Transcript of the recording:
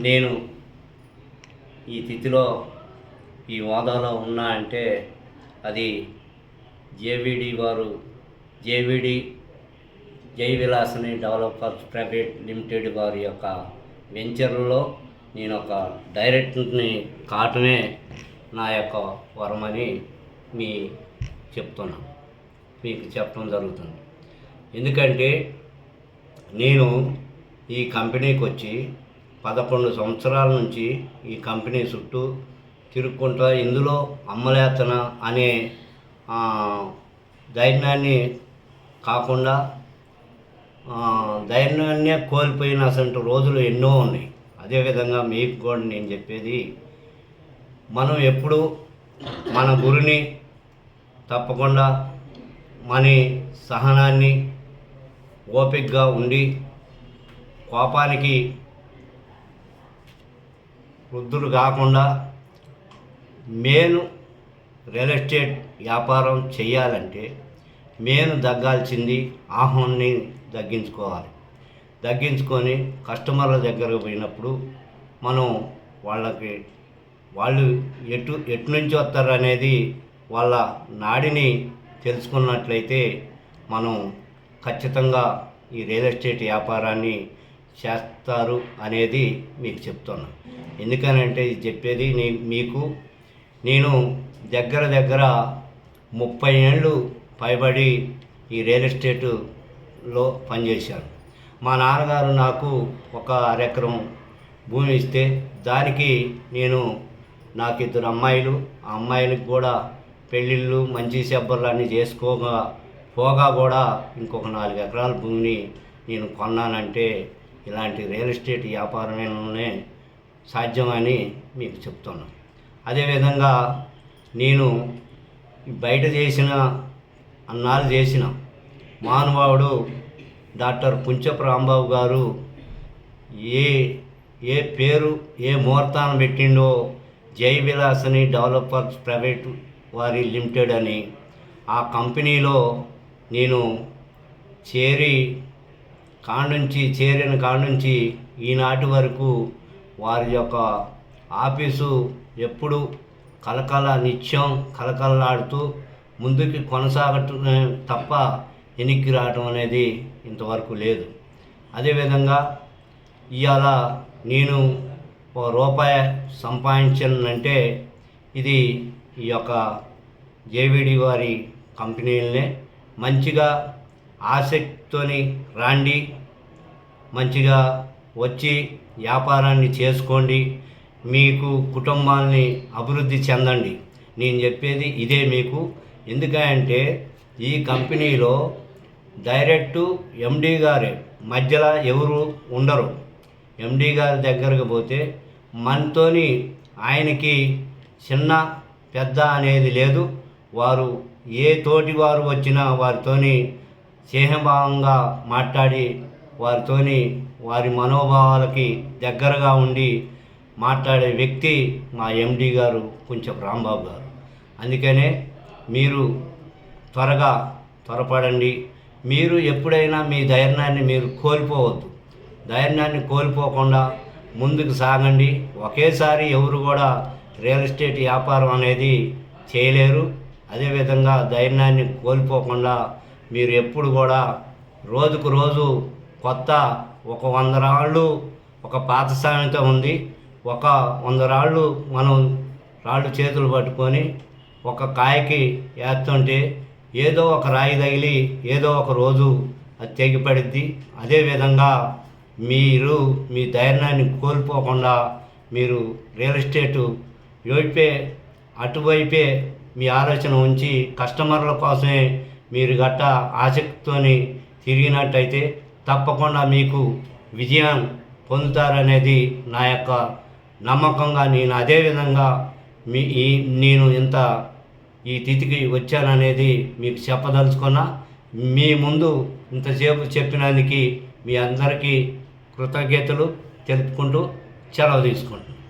నేను ఈ తిథిలో ఈ హోదాలో ఉన్నా అంటే అది జేవిడి వారు JVD Jaivilasani developers private limited వారి యొక్క వెంచర్లో నేను ఒక డైరెక్టర్ని కావటమే నా యొక్క వరమని మీ చెప్తున్నాను మీకు చెప్పడం జరుగుతుంది. ఎందుకంటే నేను ఈ కంపెనీకి వచ్చి పదకొండు సంవత్సరాల నుంచి ఈ కంపెనీ చుట్టూ తిరుక్కుంటా ఇందులో అమ్మలేతన అనే ధైర్యాన్ని కాకుండా ధైర్యాన్నే కోల్పోయిన అసలు రోజులు ఎన్నో ఉన్నాయి. అదేవిధంగా మీకు కూడా నేను చెప్పేది మనం ఎప్పుడు మన గురిని తప్పకుండా మన సహనాన్ని ఓపికగా ఉండి కోపానికి వృద్ధులు కాకుండా మేను రియల్ ఎస్టేట్ వ్యాపారం చేయాలంటే మేను దగ్గాల్సింది ఆహ్వాన్ని తగ్గించుకోవాలి. తగ్గించుకొని కస్టమర్ల దగ్గరకు పోయినప్పుడు మనం వాళ్ళకి వాళ్ళు ఎటు ఎటు నుంచి వస్తారు అనేది వాళ్ళ నాడిని తెలుసుకున్నట్లయితే మనం ఖచ్చితంగా ఈ రియల్ ఎస్టేట్ వ్యాపారాన్ని చేస్తారు అనేది మీకు చెప్తున్నాను ఎందుకనంటే ఇది చెప్పేది నీ మీకు నేను దగ్గర దగ్గర ముప్పై ఏళ్ళు పైబడి ఈ రియల్ ఎస్టేటులో పనిచేశాను. మా నాన్నగారు నాకు ఒక అరెకరం భూమి ఇస్తే దానికి నేను నాకు ఇద్దరు అమ్మాయిలు ఆ అమ్మాయిలకు కూడా పెళ్ళిళ్ళు మంచి శబ్బర్లు అన్నీ చేసుకోగా పోగా కూడా ఇంకొక నాలుగు ఎకరాల భూమిని నేను కొన్నానంటే ఇలాంటి రియల్ ఎస్టేట్ వ్యాపారమే సాధ్యమని మీకు చెప్తున్నాను అదేవిధంగా నేను బయట చేసిన అన్నాలు చేసిన మానవాడు డాక్టర్ పుంచపు రాంబాబు గారు ఏ ఏ పేరు ఏ ముహూర్తాన పెట్టిండో జై విలాసని డెవలపర్స్ ప్రైవేట్ వారి లిమిటెడ్ అని ఆ కంపెనీలో నేను చేరి కానుంచి చేరిన కానుంచి ఈనాటి వరకు వారి యొక్క ఆఫీసు ఎప్పుడు కలకల నిత్యం కలకలలాడుతూ ముందుకు కొనసాగటం తప్ప వెనక్కి రావటం అనేది ఇంతవరకు లేదు. అదేవిధంగా ఇవాళ నేను ఒక రూపాయి సంపాదించానంటే ఇది ఈ యొక్క జేవిడి వారి కంపెనీలనే మంచిగా ఆసక్తితోని రాండి మంచిగా వచ్చి వ్యాపారాన్ని చేసుకోండి మీకు కుటుంబాన్ని అభివృద్ధి చెందండి. నేను చెప్పేది ఇదే మీకు. ఎందుకంటే ఈ కంపెనీలో డైరెక్టు ఎండీ గారే మధ్యలో ఎవరు ఉండరు. ఎండీ గారి దగ్గరకు పోతే మనతోని ఆయనకి చిన్న పెద్ద అనేది లేదు. వారు ఏ తోటి వారు వచ్చినా వారితోని స్నేహభావంగా మాట్లాడి వారితోని వారి మనోభావాలకి దగ్గరగా ఉండి మాట్లాడే వ్యక్తి మా ఎండి గారు కొంచెం రాంబాబు గారు. అందుకనే మీరు త్వరగా త్వరపడండి. మీరు ఎప్పుడైనా మీ ధైర్యాన్ని మీరు కోల్పోవద్దు. ధైర్యాన్ని కోల్పోకుండా ముందుకు సాగండి. ఒకేసారి ఎవరు కూడా రియల్ ఎస్టేట్ వ్యాపారం అనేది చేయలేరు. అదేవిధంగా ధైర్యాన్ని కోల్పోకుండా మీరు ఎప్పుడు కూడా రోజుకు రోజు కొత్త ఒక వంద రాళ్ళు ఒక పాత సామెత ఉంది. ఒక వంద రాళ్ళు మనం రాళ్ళు చేతులు పట్టుకొని ఒక కాయకి వేస్తుంటే ఏదో ఒక రాయి తగిలి ఏదో ఒక రోజు అది తెగిపడిద్ది. అదేవిధంగా మీరు మీ ధైర్యాన్ని కోల్పోకుండా మీరు రియల్ ఎస్టేటు వైపే అటువైపే మీ ఆలోచన ఉంచి కస్టమర్ల కోసమే మీరు గట్ట ఆసక్తితోని తిరిగినట్టయితే తప్పకుండా మీకు విజయం పొందుతారనేది నా యొక్క నమ్మకంగా నేను అదేవిధంగా మీ ఈ నేను ఇంత ఈ తిథికి వచ్చాననేది మీకు చెప్పదలుచుకున్నా మీ ముందు ఇంతసేపు చెప్పినందుకు మీ అందరికీ కృతజ్ఞతలు తెలుపుకుంటూ సెలవు తీసుకుంటున్నాను